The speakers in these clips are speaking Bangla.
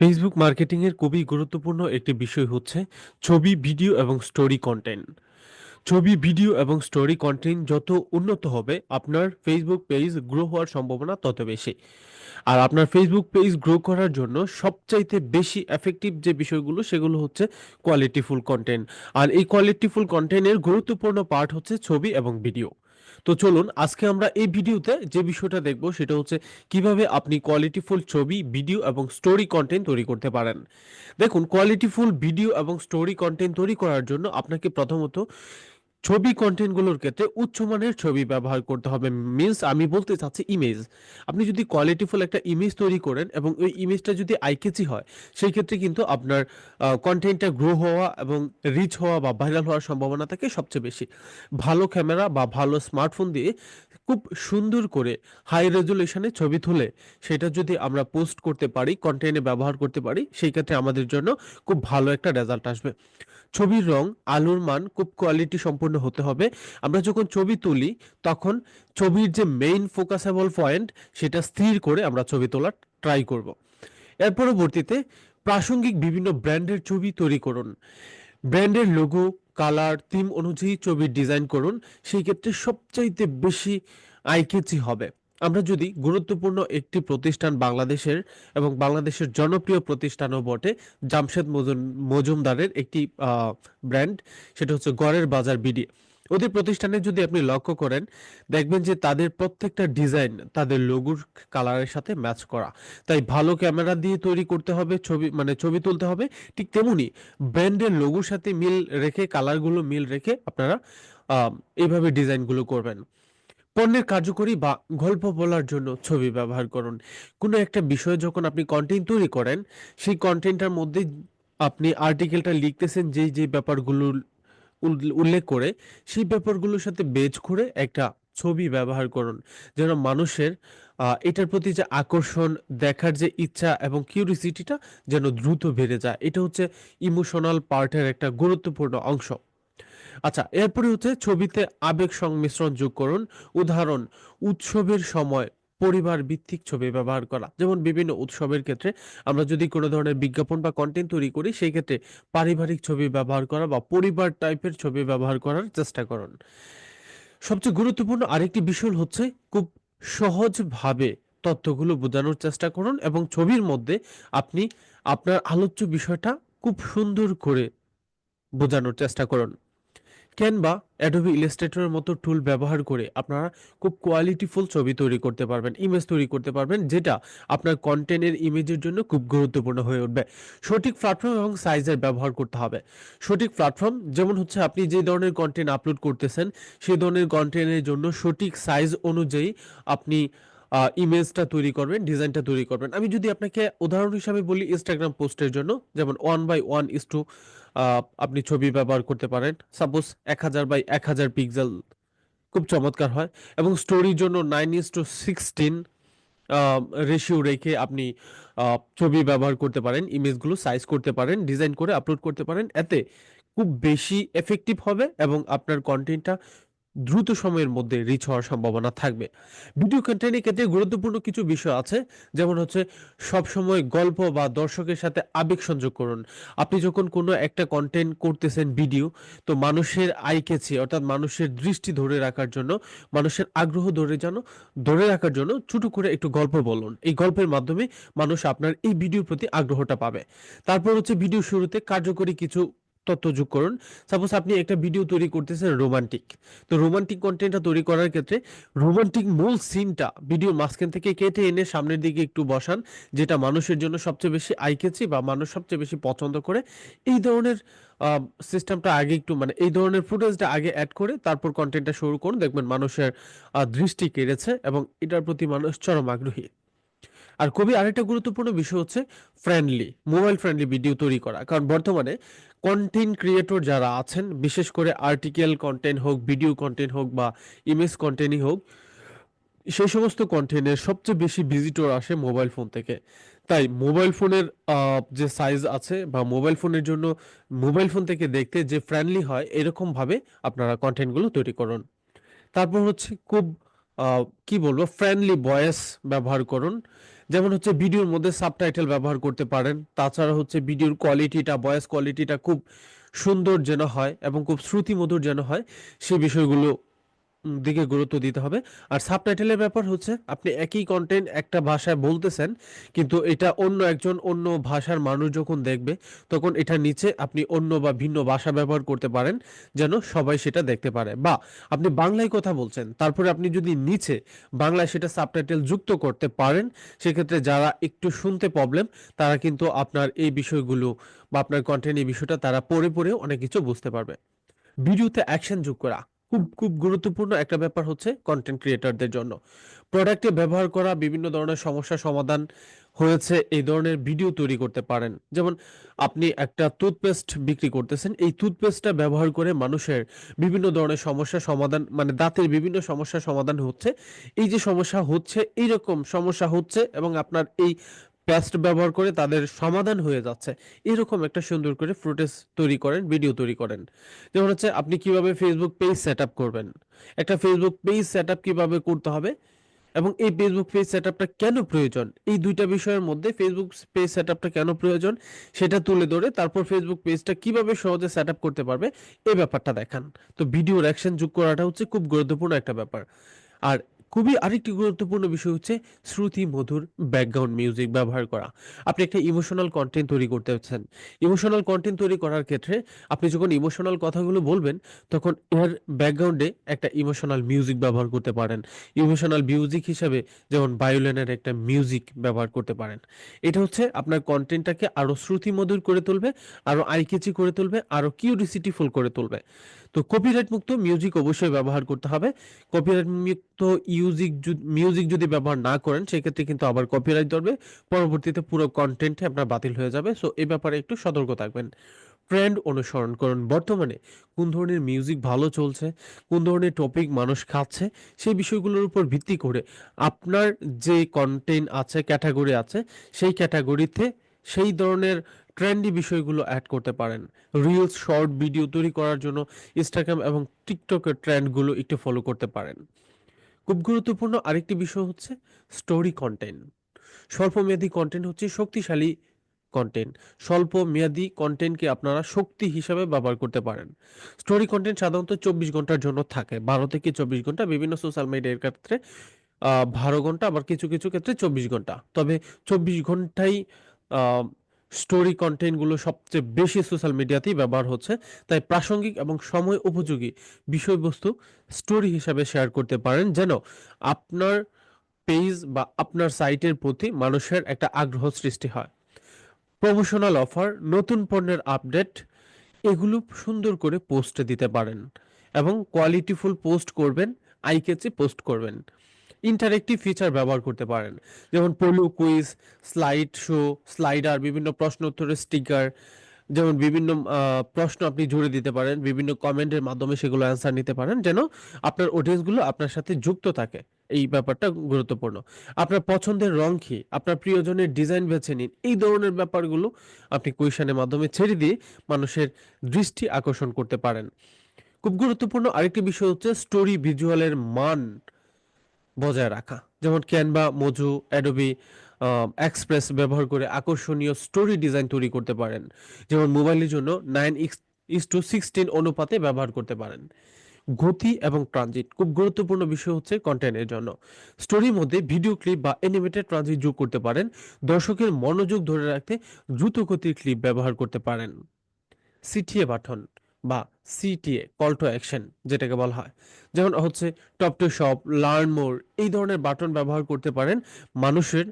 ফেসবুক মার্কেটিং এর খুবই গুরুত্বপূর্ণ একটি বিষয় হচ্ছে ছবি, ভিডিও এবং স্টোরি কন্টেন্ট ছবি, ভিডিও এবং স্টোরি কন্টেন্ট যত উন্নত হবে, আপনার ফেসবুক পেজ গ্রো হওয়ার সম্ভাবনা তত বেশি। আর আপনার ফেসবুক পেজ গ্রো করার জন্য সবচাইতে বেশি এফেক্টিভ যে বিষয়গুলো সেগুলো হচ্ছে কোয়ালিটিফুল কন্টেন্ট আর এই কোয়ালিটিফুল কন্টেন্টের গুরুত্বপূর্ণ পার্ট হচ্ছে ছবি এবং ভিডিও। তো চলুন আজকে আমরা এই ভিডিওতে যে বিষয়টা দেখব সেটা হচ্ছে কীভাবে আপনি কোয়ালিটিফুল ছবি, ভিডিও এবং স্টোরি কন্টেন্ট তৈরি করতে পারেন। দেখুন কোয়ালিটিফুল ভিডিও এবং স্টোরি কন্টেন্ট তৈরি করার জন্য আপনাকে প্রথমত ছবি কন্টেন্টগুলোর ক্ষেত্রে উচ্চমানের ছবি ব্যবহার করতে হবে। মিনস আমি বলতে চাচ্ছি ইমেজ। আপনি যদি কোয়ালিটিফুল একটা ইমেজ তৈরি করেন এবং ওই ইমেজটা যদি আইকেচি হয়, সেই ক্ষেত্রে কিন্তু আপনার কন্টেন্টটা গ্রো হওয়া এবং রিচ হওয়া বা ভাইরাল হওয়ার সম্ভাবনা থাকে সবচেয়ে বেশি। ভালো ক্যামেরা বা ভালো স্মার্টফোন দিয়ে খুব সুন্দর করে হাই রেজোলিউশন এ ছবি তুলে সেটা যদি আমরা পোস্ট করতে পারি, কনটেন্ট ব্যবহার করতে পারি, সেই ক্ষেত্রে আমাদের জন্য খুব ভালো একটা রেজাল্ট আসবে। ছবির রং, আলোর মান খুব কোয়ালিটি সম্পূর্ণ হতে হবে। আমরা যখন ছবি তুলি তখন ছবির যে মেইন ফোকাসেবল পয়েন্ট সেটা স্থির করে আমরা ছবি তোলার ট্রাই করব। এর পরবর্তীতে প্রাসঙ্গিক বিভিন্ন ব্র্যান্ডের ছবি তৈরি করুন। ব্র্যান্ডের লোগো, কালার, থিম অনুযায়ী ছবির ডিজাইন করুন। সেই ক্ষেত্রে সবচাইতে বেশি আইকেচি হবে। আমরা যদি গুরুত্বপূর্ণ একটি প্রতিষ্ঠান বাংলাদেশের এবং বাংলাদেশের জনপ্রিয় প্রতিষ্ঠানও বটে জামশেদ মজুম মজুমদারের একটি ব্র্যান্ড সেটা হচ্ছে গড়ের বাজার বিডি। ওদের প্রতিষ্ঠানে যদি আপনি লক্ষ্য করেন দেখবেন যে তাদের প্রত্যেকটা ডিজাইন তাদের লোগোর কালারের সাথে ম্যাচ করা। তাই ভালো ক্যামেরা দিয়ে তৈরি করতে হবে ছবি মানে ছবি তুলতে হবে। ঠিক তেমনি ব্র্যান্ডের লোগোর সাথে মিল রেখে কালারগুলো মিল রেখে আপনারা আ এভাবে ডিজাইনগুলো করবেন। পণ্যের কার্যকরী বা গল্প বলার জন্য ছবি ব্যবহার করুন। কোনো একটা বিষয়ে যখন আপনি কন্টেন্ট তৈরি করেন, সেই কন্টেন্টটার মধ্যে আপনি আর্টিকেলটা লিখতেছেন যেই, যেই ব্যাপারগুলো উল্লেখ করে সেই ব্যাপারগুলোর সাথে বেজ করে একটা ছবি ব্যবহার করুন। যেন মানুষের এটার প্রতি যে আকর্ষণ, দেখার যে ইচ্ছা এবং কিউরিসিটিটা যেন দ্রুত বেড়ে যায়। এটা হচ্ছে ইমোশনাল পার্টের একটা গুরুত্বপূর্ণ অংশ। আচ্ছা এরপরে হচ্ছে ছবিতে আবেগ সংমিশ্রণ যোগ করুন। উদাহরণ উৎসবের সময় পরিবার ভিত্তিক ছবি ব্যবহার করা। যেমন বিভিন্ন উৎসবের ক্ষেত্রে আমরা যদি কোনো ধরনের বিজ্ঞাপন বা কন্টেন্ট তৈরি করি, সেই ক্ষেত্রে পারিবারিক ছবি ব্যবহার করা বা পরিবার টাইপের ছবি ব্যবহার করার চেষ্টা করুন। সবচেয়ে গুরুত্বপূর্ণ আরেকটি বিষয় হচ্ছে খুব সহজভাবে তথ্যগুলো বোঝানোর চেষ্টা করুন এবং ছবির মধ্যে আপনি আপনার আলোচ্য বিষয়টা খুব সুন্দর করে বোঝানোর চেষ্টা করুন। Adobe Illustrator এর মতো টুল ব্যবহার করে আপনারা খুব কোয়ালিটিফুল ছবি তৈরি করতে পারবেন, ইমেজ তৈরি করতে পারবেন যেটা আপনার কনটেন্টের ইমেজের জন্য খুব গুরুত্বপূর্ণ হয়ে উঠবে। সঠিক প্ল্যাটফর্ম এবং সাইজের ব্যবহার করতে হবে। সঠিক প্ল্যাটফর্ম যেমন হচ্ছে আপনি যে ধরনের কনটেন্ট আপলোড করতেছেন, সেই ধরনের কনটেন্টের জন্য সঠিক সাইজ অনুযায়ী আপনি ইমেজটা তৈরি করবেন, ডিজাইনটা তৈরি করবেন। আমি যদি আপনাকে উদাহরণ হিসাবে বলি ইনস্টাগ্রাম পোস্টের জন্য যেমন 1/1:2 আ আপনি ছবি ব্যবহার করতে পারেন। সাপোজ 1000/1000 পিক্সেল খুব চমৎকার হয় এবং স্টোরির জন্য 9:16 সিক্সটিন রেশিও রেখে আপনি ছবি ব্যবহার করতে পারেন। ইমেজগুলো সাইজ করতে পারেন, ডিজাইন করে আপলোড করতে পারেন। এতে খুব বেশি এফেক্টিভ হবে এবং আপনার কনটেন্টটা দ্রুত সময়ের মধ্যে রিচ হওয়ার সম্ভাবনা থাকবে। ভিডিও কন্টেন্টের ক্ষেত্রে গুরুত্বপূর্ণ কিছু বিষয় আছে। যেমন হচ্ছে সবসময় গল্প বা দর্শকের সাথে আবেগ সংযোগ করুন। আপনি যখন কোনো একটা কন্টেন্ট করতেছেন ভিডিও, তো মানুষের আই ক্যাচি অর্থাৎ মানুষের দৃষ্টি ধরে রাখার জন্য, মানুষের আগ্রহ ধরে যেন ধরে রাখার জন্য ছোট করে একটু গল্প বলুন। এই গল্পের মাধ্যমে মানুষ আপনার এই ভিডিওর প্রতি আগ্রহটা পাবে। তারপর হচ্ছে ভিডিও শুরুতে কার্যকরী কিছু তথ্য যোগ করুন। সাপোজ আপনি একটা ভিডিও তৈরি করতেছেন রোমান্টিক। তো রোমান্টিক কনটেন্টটা তৈরি করার ক্ষেত্রে রোমান্টিক মূল সিনটা ভিডিও মাঝখান থেকে কেটে এনে সামনের দিকে একটু বসান। যেটা মানুষের জন্য সবচেয়ে বেশি আইকেছি বা মানুষ সবচেয়ে বেশি পছন্দ করে। এই ধরনের সিস্টেমটা আগে একটু মানে এই ধরনের ফুটেজটা আগে অ্যাড করে তারপর কন্টেন্টটা শুরু করুন। দেখবেন মানুষের দৃষ্টি কেড়েছে এবং এটার প্রতি মানুষ চরম আগ্রহী। আর খুবই আরেকটা গুরুত্বপূর্ণ বিষয় হচ্ছে ফ্রেন্ডলি, মোবাইল ফ্রেন্ডলি ভিডিও তৈরি করা। কারণ বর্তমানে কনটেন্ট ক্রিয়েটর যারা আছেন, বিশেষ করে আর্টিকেল কন্টেন্ট হোক, ভিডিও কন্টেন্ট হোক বা ইমেজ কনটেন্টই হোক, সেই সমস্ত কনটেন্টের সবচেয়ে বেশি ভিজিটর আসে মোবাইল ফোন থেকে। তাই মোবাইল ফোনের যে সাইজ আছে বা মোবাইল ফোনের জন্য মোবাইল ফোন থেকে দেখতে যে ফ্রেন্ডলি হয় এরকমভাবে আপনারা কন্টেন্টগুলো তৈরি করুন। তারপর হচ্ছে খুব কি বলব ফ্রেন্ডলি ভয়েস ব্যবহার করুন। যেমন হচ্ছে ভিডিওর মধ্যে সাবটাইটেল ব্যবহার করতে পারেন। তাছাড়া হচ্ছে ভিডিওর কোয়ালিটিটা, ভয়েস কোয়ালিটিটা খুব সুন্দর যেন হয় এবং খুব শ্রুতিমধুর যেন হয় সেই বিষয়গুলো দিকে গুরুত্ব দিতে হবে। আর সাবটাইটেলের ব্যাপার হচ্ছে, আপনি একই কন্টেন্ট একটা ভাষায় বলতেছেন, কিন্তু এটা অন্য একজন অন্য ভাষার মানুষ যখন দেখবে, তখন এটা নিচে আপনি অন্য বা ভিন্ন ভাষা ব্যবহার করতে পারেন, যেন সবাই সেটা দেখতে পারে। বা আপনি বাংলায় কথা বলছেন, তারপরে আপনি যদি নিচে বাংলায় সেটা সাবটাইটেল যুক্ত করতে পারেন, সেক্ষেত্রে যারা একটু শুনতে প্রবলেম তারা কিন্তু আপনার এই বিষয়গুলো বা আপনার কন্টেন্ট এই বিষয়টা তারা পড়ে পড়ে অনেক কিছু বুঝতে পারবে। ভিডিওতে অ্যাকশন যোগ করা। খুব খুব গুরুত্বপূর্ণ একটা ব্যাপার হচ্ছে কন্টেন্ট ক্রিয়েটরদের জন্য। প্রোডাক্টে ব্যবহার করা বিভিন্ন ধরনের সমস্যা সমাধান হয়েছে, এই ধরনের ভিডিও তৈরি করতে পারেন। যেমন আপনি একটা টুথপেস্ট বিক্রি করতেছেন, এই টুথপেস্টটা ব্যবহার করে মানুষের বিভিন্ন ধরনের সমস্যা সমাধান মানে দাঁতের বিভিন্ন সমস্যা সমাধান হচ্ছে। এই যে সমস্যা হচ্ছে, এইরকম সমস্যা হচ্ছে এবং আপনার এই পেস্ট ব্যবহার করে তাদের সমাধান হয়ে যাচ্ছে। এরকম একটা সুন্দর করে ফুটেজ তৈরি করেন, ভিডিও তৈরি করেন। যেমন হচ্ছে আপনি কীভাবে ফেসবুক পেজ সেট করবেন? একটা ফেসবুক পেজ সেট আপ কীভাবে করতে হবে? এবং এই ফেসবুক পেজ সেট আপটা কেন প্রয়োজন? এই দুইটা বিষয়ের মধ্যে ফেসবুক পেজ সেট আপটা কেন প্রয়োজন? সেটা তুলে ধরে তারপর ফেসবুক পেজটা কীভাবে সহজে সেট আপ করতে পারবে? এই ব্যাপারটা দেখান। তো ভিডিও অ্যাকশন যোগ করাটা হচ্ছে খুব গুরুত্বপূর্ণ একটা ব্যাপার। আর খুবই আরেকটি গুরুত্বপূর্ণ বিষয় হচ্ছে শ্রুতি মধুর ব্যাকগ্রাউন্ড মিউজিক ব্যবহার করা। আপনি একটা ইমোশনাল কন্টেন্ট তৈরি করতে হচ্ছেন ইমোশনাল কন্টেন্ট তৈরি করার ক্ষেত্রে আপনি যখন ইমোশনাল কথাগুলো বলবেন, তখন এর ব্যাকগ্রাউন্ডে একটা ইমোশনাল মিউজিক ব্যবহার করতে পারেন। ইমোশনাল মিউজিক হিসাবে যেমন বায়োলিনের একটা মিউজিক ব্যবহার করতে পারেন। এটা হচ্ছে আপনার কন্টেন্টটাকে আরও শ্রুতিমধুর করে তুলবে, আরও আইকেচি করে তুলবে, আরও কিউরিসিটিফুল করে তুলবে। তো কপিরাইট মুক্ত মিউজিক অবশ্যই ব্যবহার করতে হবে। কপিরাইট মুক্ত ইউজিক মিউজিক যদি ব্যবহার না করেন, সেক্ষেত্রে কিন্তু আবার কপিরাইট ধরবে। পরবর্তীতে পুরো কন্টেন্টে আপনার বাতিল হয়ে যাবে। সো এ ব্যাপারে একটু সতর্ক থাকবেন। ট্রেন্ড অনুসরণ করুন। বর্তমানে কোন ধরনের মিউজিক ভালো চলছে, কোন ধরনের টপিক মানুষ খাচ্ছে, সেই বিষয়গুলোর উপর ভিত্তি করে আপনার যে কন্টেন্ট আছে ক্যাটাগরি আছে, সেই ক্যাটাগরিতে সেই ধরনের ট্রেন্ডি বিষয়গুলো অ্যাড করতে পারেন। রিলস শর্ট ভিডিও তৈরি করার জন্য ইনস্টাগ্রাম এবং টিকটকের ট্রেন্ডগুলো একটু ফলো করতে পারেন। খুব গুরুত্বপূর্ণ আরেকটি বিষয় হচ্ছে স্টোরি কন্টেন্ট স্বল্পমেয়াদী কন্টেন্ট হচ্ছে শক্তিশালী কন্টেন্ট স্বল্প মেয়াদী কন্টেন্টকে আপনারা শক্তি হিসাবে ব্যবহার করতে পারেন। স্টোরি কন্টেন্ট সাধারণত চব্বিশ ঘণ্টার জন্য থাকে। বারো থেকে চব্বিশ ঘণ্টা বিভিন্ন সোশ্যাল মিডিয়ার ক্ষেত্রে বারো ঘণ্টা, আবার কিছু কিছু ক্ষেত্রে চব্বিশ ঘণ্টা। তবে চব্বিশ ঘন্টাই স্টোরি কন্টেন্টগুলো সবচেয়ে বেশি সোশ্যাল মিডিয়াতেই ব্যবহার হচ্ছে। তাই প্রাসঙ্গিক এবং সময় উপযোগী বিষয়বস্তু স্টোরি হিসাবে শেয়ার করতে পারেন যেন আপনার পেজ বা আপনার সাইটের প্রতি মানুষের একটা আগ্রহ সৃষ্টি হয়। প্রমোশনাল অফার নতুন পণ্যের আপডেট এগুলো সুন্দর করে পোস্টে দিতে পারেন এবং কোয়ালিটিফুল পোস্ট করবেন আই পোস্ট করবেন। ইন্টারেক্টিভ ফিচার ব্যবহার করতে পারেন। যেমন polo quiz slide show slider বিভিন্ন প্রশ্ন উত্তরের স্টিকার যেমন বিভিন্ন প্রশ্ন আপনি জুড়ে দিতে পারেন, বিভিন্ন কমেন্টের মাধ্যমে সেগুলো অ্যান্সার নিতে পারেন, যেন আপনার অডিয়েন্সগুলো আপনার সাথে যুক্ত থাকে। এই ব্যাপারটা গুরুত্বপূর্ণ। আপনার পছন্দের রং কি? আপনার প্রিয়জনের ডিজাইন বেছে নিন। এই ধরনের ব্যাপারগুলো আপনি কুইশনের মাধ্যমে ছেড়ে দিয়ে মানুষের দৃষ্টি আকর্ষণ করতে পারেন। খুব গুরুত্বপূর্ণ আরেকটি বিষয় হচ্ছে স্টোরি ভিজুয়ালের মান। বজায় রাখা। যেমন ক্যানভা মজু অ্যাডোবি এক্সপ্রেস ব্যবহার করে আকর্ষণীয় স্টোরি ডিজাইন তৈরি করতে পারেন। যেমন মোবাইলের জন্য নাইন ইস টু সিক্সটিন অনুপাতে ব্যবহার করতে পারেন। গতি এবং ট্রানজিট খুব গুরুত্বপূর্ণ বিষয় হচ্ছে কন্টেন্টের জন্য। স্টোরির মধ্যে ভিডিও ক্লিপ বা অ্যানিমেটেড ট্রানজিট যোগ করতে পারেন। দর্শকের মনোযোগ ধরে রাখতে দ্রুত গতির ক্লিপ ব্যবহার করতে পারেন। সিটিএ বাটন বা সিটিএ কল টু অ্যাকশন যেটাকে বলা হয়। যেমন হচ্ছে tap to shop learn more এই ধরনের বাটন ব্যবহার করতে পারেন মানুষের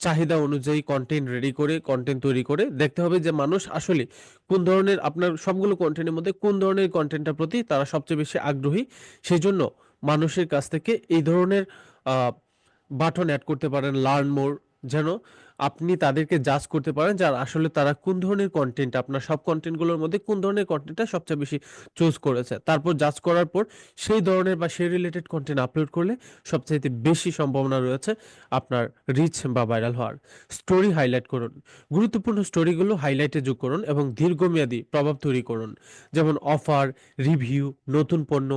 চাহিদা অনুযায়ী কন্টেন্ট রেডি করে কন্টেন্ট তৈরি করে। দেখতে হবে যে মানুষ আসলে কোন ধরনের, আপনার সবগুলো কন্টেন্টের মধ্যে কোন ধরনের কন্টেন্টটার প্রতি তারা সবচেয়ে বেশি আগ্রহী সেই জন্য মানুষের কাছ থেকে এই ধরনের বাটন অ্যাড করতে পারেন লার্ন মোর যেন আপনি তাদেরকে জাজ করতে পারেন যার আসলে তারা কোন ধরনের কন্টেন্ট আপনার সব কন্টেন্টগুলোর মধ্যে কোন ধরনের কন্টেন্টটা সবচেয়ে বেশি চুজ করেছে। তারপর জাজ করার পর সেই ধরনের বা সেই রিলেটেড কন্টেন্ট আপলোড করলে সবচাইতে বেশি সম্ভাবনা রয়েছে আপনার রিচ বা ভাইরাল হওয়ার। স্টোরি হাইলাইট করুন। গুরুত্বপূর্ণ স্টোরিগুলো হাইলাইটে যোগ করুন এবং দীর্ঘমেয়াদী প্রভাব তৈরি করুন। যেমন অফার রিভিউ নতুন পণ্য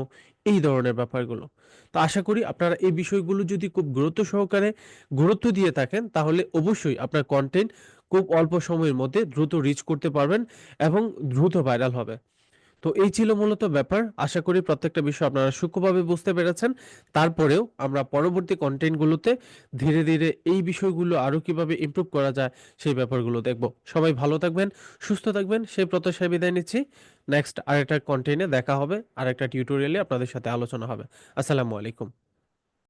এই ধরনের ব্যাপারগুলো। তো আশা করি আপনারা এই বিষয়গুলো যদি খুব গুরুত্ব সহকারে গুরুত্ব দিয়ে থাকেন, তাহলে অবশ্যই আপনার কন্টেন্ট খুব অল্প সময়ের মধ্যে দ্রুত রিচ করতে পারবেন এবং দ্রুত ভাইরাল হবে। তো এই ছিল মূলত ব্যাপার। আশা করি প্রত্যেকটা বিষয় আপনারা সূক্ষ্মভাবে বুঝতে পেরেছেন। তারপরেও আমরা পরবর্তী কন্টেন্টগুলোতে ধীরে ধীরে এই বিষয়গুলো আরও কীভাবে ইমপ্রুভ করা যায় সেই ব্যাপারগুলো দেখব। সবাই ভালো থাকবেন, সুস্থ থাকবেন, সেই প্রত্যাশায় বিদায় নিচ্ছি। নেক্সট আরেকটা কন্টেন্টে দেখা হবে আরেকটা টিউটোরিয়ালে আপনাদের সাথে আলোচনা হবে। আসসালামু আলাইকুম।